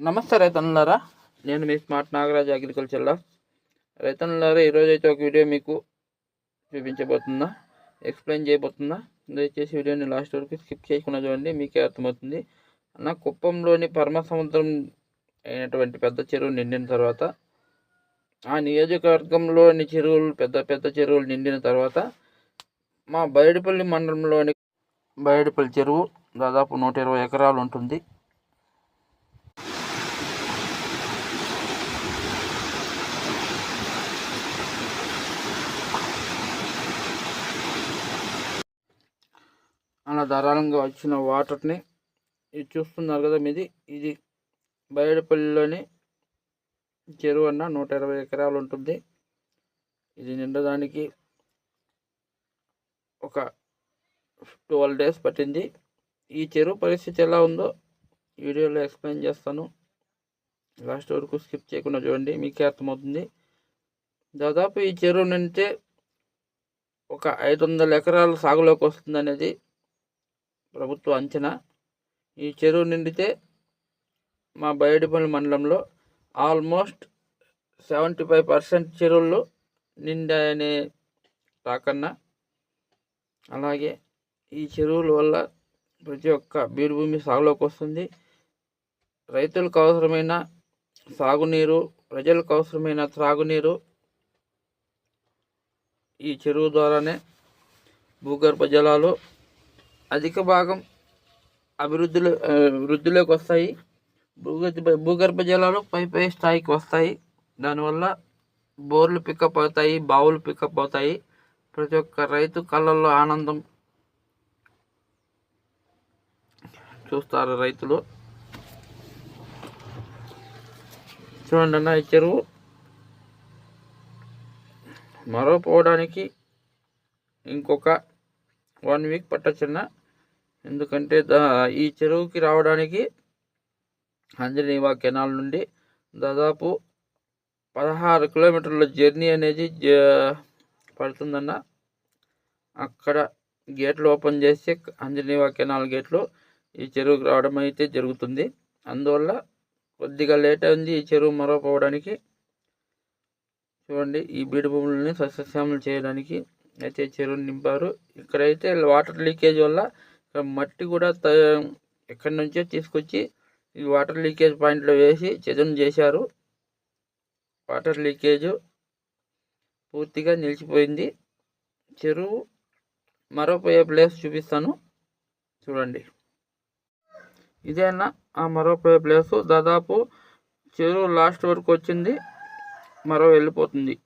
నమస్తే రైతన్నులారా నేను మీ స్మార్ట్ నాగరాజ్ అగ్రికల్చర్లో రైతన్నులారా ఈరోజు అయితే ఒక వీడియో మీకు చూపించబోతుందా ఎక్స్ప్లెయిన్ చేయబోతుందా దయచేసి వీడియోని లాస్ట్ వరకు స్కిప్ చేయకుండా చూడండి మీకే అర్థమవుతుంది. నా కుప్పంలోని పరమ సముద్రం అయినటువంటి పెద్ద చెరువు నిండిన తర్వాత ఆ నియోజకవర్గంలోని చెరువులు పెద్ద పెద్ద చెరువులు నిండిన తర్వాత మా బయడిపల్లి మండలంలోని బయడిపల్లి చెరువు దాదాపు నూట ఇరవై ఎకరాలు ఉంటుంది. అలా ధారాళంగా వచ్చిన వాటర్ని ఇది చూస్తున్నారు కదా మీది. ఇది బయటపల్లిలోని చెరువు అన్న నూట ఇరవై ఎకరాలు ఉంటుంది. ఇది నిండడానికి ఒక ట్వెల్వ్ డేస్ పట్టింది. ఈ చెరువు పరిస్థితి ఎలా ఉందో వీడియోలో ఎక్స్ప్లెయిన్ చేస్తాను. లాస్ట్ వరకు స్కిప్ చేయకుండా చూడండి మీకే అర్థమవుతుంది. దాదాపు ఈ చెరువు నింటే ఒక ఐదు వందల ఎకరాల సాగులోకి వస్తుంది అనేది ప్రభుత్వ అంచనా. ఈ చెరువు నిండితే మా బయోడిపల్లి మండలంలో ఆల్మోస్ట్ సెవెంటీ ఫైవ్ పర్సెంట్ చెరువులు నిండాయనే రాకన్నా అలాగే ఈ చెరువుల వల్ల ప్రతి ఒక్క బీరుభూమి సాగులోకి వస్తుంది. రైతులకు అవసరమైన సాగునీరు ప్రజలకు అవసరమైన త్రాగునీరు ఈ చెరువు ద్వారానే భూగర్భ జలాలు అధిక భాగం అభివృద్ధిలో వృద్ధిలోకి వస్తాయి. భూగర్భ భూగర్భ జలాలు పై పై స్థాయికి వస్తాయి. దానివల్ల బోర్లు పికప్ అవుతాయి బావులు పికప్ అవుతాయి. ప్రతి ఒక్క రైతు కళ్ళల్లో ఆనందం చూస్తారు రైతులు. చూడండి అన్న ఈ చెరువు మరో పోవడానికి ఇంకొక వన్ వీక్ పట్టొచ్చన్న ఎందుకంటే ఈ చెరువుకి రావడానికి అంజనీవా కెనాల్ నుండి దాదాపు పదహారు కిలోమీటర్ల జర్నీ అనేది జ- పడుతుందన్న. అక్కడ గేట్లు ఓపెన్ చేసి అంజనీవా కెనాల్ గేట్లు ఈ చెరువుకి రావడం అయితే జరుగుతుంది. అందువల్ల కొద్దిగా లేట్ అయింది ఈ చెరువు మరవపోవడానికి. చూడండి ఈ బీడు భూములని సస్యశ్యామలు చేయడానికి అయితే చెరువుని నింపారు. ఇక్కడైతే వాటర్ లీకేజ్ వల్ల మట్టి కూడా ఎక్కడి నుంచో తీసుకొచ్చి ఈ వాటర్ లీకేజ్ పాయింట్లో వేసి చదును చేశారు. వాటర్ లీకేజ్ పూర్తిగా నిలిచిపోయింది. చెరువు మరోపోయే ప్లేస్ చూపిస్తాను. చూడండి. ఇదేనా ఆ మరోపోయే ప్లేసు. దాదాపు చెరువు లాస్ట్ వరకు వచ్చింది. మరో వెళ్ళిపోతుంది.